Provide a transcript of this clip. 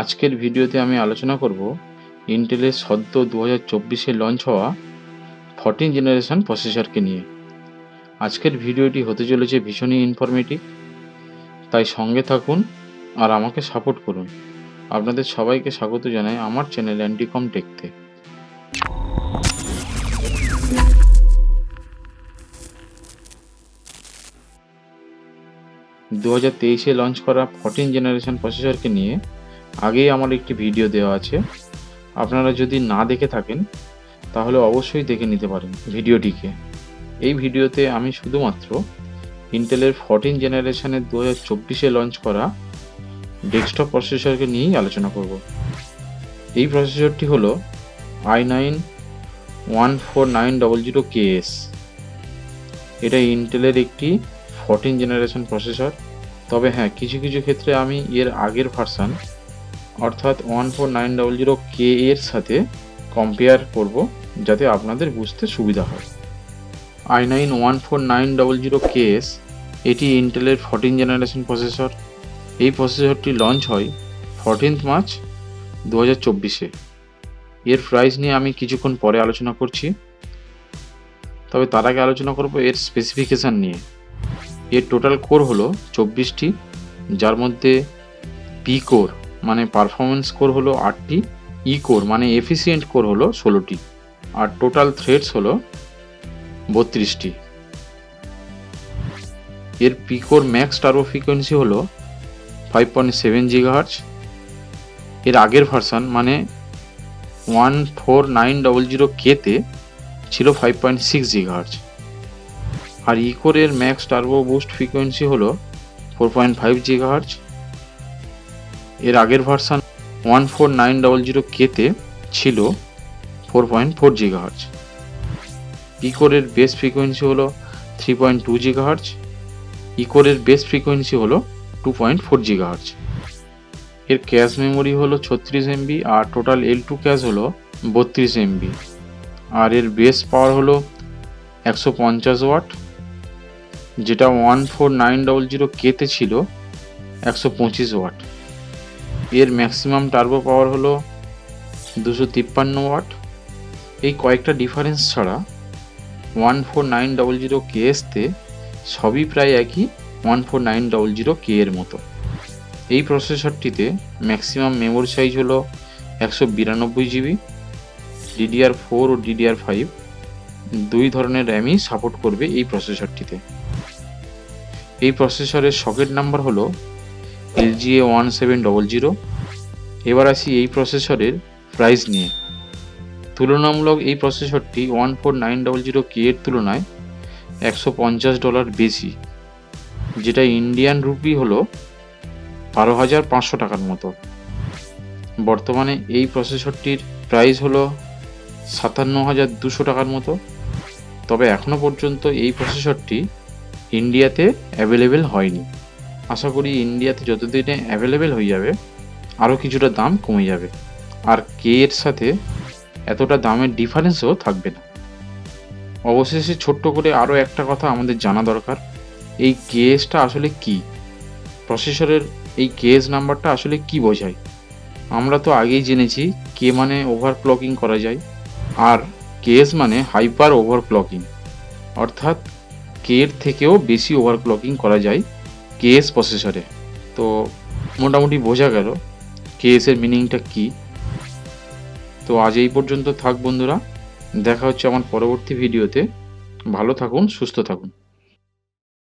আজকের ভিডিওতে আমি আলোচনা করব ইন্টেলের সদ্য দু হাজার চব্বিশে লঞ্চ হওয়া ফর্টিন জেনারেশন প্রসেসরকে নিয়ে। আজকের ভিডিওটি হতে চলেছে ভীষণই ইনফরমেটিভ তাই সঙ্গে থাকুন আর আমাকে সাপোর্ট করুন। আপনাদের সবাইকে স্বাগত জানাই আমার চ্যানেল অ্যান্টিকম টেকতে দু হাজার তেইশে লঞ্চ করা ফর্টিন জেনারেশন প্রসেসরকে নিয়ে আগেই আমার একটি ভিডিও দেওয়া আছে। আপনারা যদি না দেখে থাকেন, তাহলে অবশ্যই দেখে নিতে পারেন ভিডিওটিকে। এই ভিডিওতে আমি শুধুমাত্র ইন্টেলের ফর্টিন জেনারেশনের দু হাজার চব্বিশে লঞ্চ করা ডেস্কটপ প্রসেসরকে নিয়েই আলোচনা করব। এই প্রসেসরটি হলো I nine one four nine double zero KS এটা ইন্টেলের একটি ফোরটিন জেনারেশন প্রসেসর তবে হ্যাঁ কিছু কিছু ক্ষেত্রে আমি এর আগের ভার্সান অর্থাৎ one four nine double zero কে এর সাথে কম্পেয়ার করব যাতে আপনাদের বুঝতে সুবিধা হয়। I nine one four nine double zero K S এটি ইন্টেলের ফোরটিন জেনারেশন প্রসেসর এই প্রসেসরটি লঞ্চ হয় ফোরটিন্থ মার্চ দু হাজার চব্বিশে। এর প্রাইস নিয়ে আমি কিছুক্ষণ পরে আলোচনা করছি। তবে তার আগে আলোচনা করব এর স্পেসিফিকেশান নিয়ে। এর টোটাল কোর হলো চব্বিশটি, যার মধ্যে পি কোর মানে পারফরমেন্স কোর হলো আটটি ই কোর মানে এফিসিয়েন্ট কোর হলো ষোলোটি, আর টোটাল থ্রেডস হলো বত্রিশটি। এর P core max turbo frequency হলো ফাইভ পয়েন্ট সেভেন জিগাহার্জ এর আগের ভার্সান মানে one four nine double zero কেতে ছিল ফাইভ পয়েন্ট সিক্স জিগাহার্জ আর ইকোরের ম্যাক্স টার্বো বুস্ট ফ্রিকোয়েন্সি হলো ফোর পয়েন্ট ফাইভ জিগাহার্জ এর আগের version one four nine double zero কেতে ছিল ফোর পয়েন্ট ফোর জিগাহার্জ ইকোরের বেস ফ্রিকোয়েন্সি হলো থ্রি পয়েন্ট টু জিগাহার্জ ইকোরের বেস ফ্রিকোয়েন্সি হলো টু পয়েন্ট ফোর জিগাহার্জ এর ক্যাশ মেমোরি হলো ছত্রিশ এমবি আর টোটাল এল টু ক্যাশ হলো বত্রিশ এমবি আর এর বেস পাওয়ার হলো একশো পঞ্চাশ ওয়াট যেটা one four nine double zero কেতে ছিল একশো পঁচিশ ওয়াট এর ম্যাক্সিমাম টার্বো পাওয়ার হলো দুশো তিপ্পান্ন ওয়াট এই কয়েকটা ডিফারেন্স ছাড়া one four nine double zero কেএসতে সবই প্রায় একই one four nine double zero K এর মতো। এই প্রসেসরটিতে ম্যাক্সিমাম মেমোরি সাইজ হলো একশো বিরানব্বই জিবি ডিডিআর ফোর ও ডিডিআর ফাইভ দুই ধরনের র্যামই সাপোর্ট করবে এই প্রসেসরটিতে এই প্রসেসরের সকেট নাম্বার হলো LGA one seven double zero এবার আসি এই প্রসেসরের প্রাইস নিয়ে। তুলনামূলক এই প্রসেসরটি one four nine double zero K এর তুলনায় একশো পঞ্চাশ ডলার বেশি, যেটা ইন্ডিয়ান রুপি হলো বারো হাজার পাঁচশো টাকার মতো। বর্তমানে এই প্রসেসরটির প্রাইস হলো সাতান্ন হাজার দুশো টাকার মতো। তবে এখনও পর্যন্ত এই প্রসেসরটি ইন্ডিয়াতে অ্যাভেলেবেল হয়নি। আশা করি ইন্ডিয়াতে যতদিনে অ্যাভেলেবেল হয়ে যাবে আরও কিছুটা দাম কমে যাবে। আর কে এর সাথে এতটা দামের ডিফারেন্সও থাকবে না। অবশেষে ছোট্ট করে আরও একটা কথা আমাদের জানা দরকার। এই কেএসটা আসলে কি? প্রসেসরের এই কেএস নাম্বারটা আসলে কি বোঝায়? আমরা তো আগেই জেনেছি কে মানে ওভার ওভারক্লকিং করা যায়, আর কেএস মানে হাইপার ওভার ওভারক্লকিং অর্থাৎ কে এর থেকেও বেশি ওভার ওভারক্লকিং করা যায় কেএস প্রসেসরে তো মোটামুটি বোঝা গেল কেএসের মিনিংটা কী। তো আজ এই পর্যন্ত থাক বন্ধুরা, দেখা হচ্ছে আমার পরবর্তী ভিডিওতে ভালো থাকুন, সুস্থ থাকুন।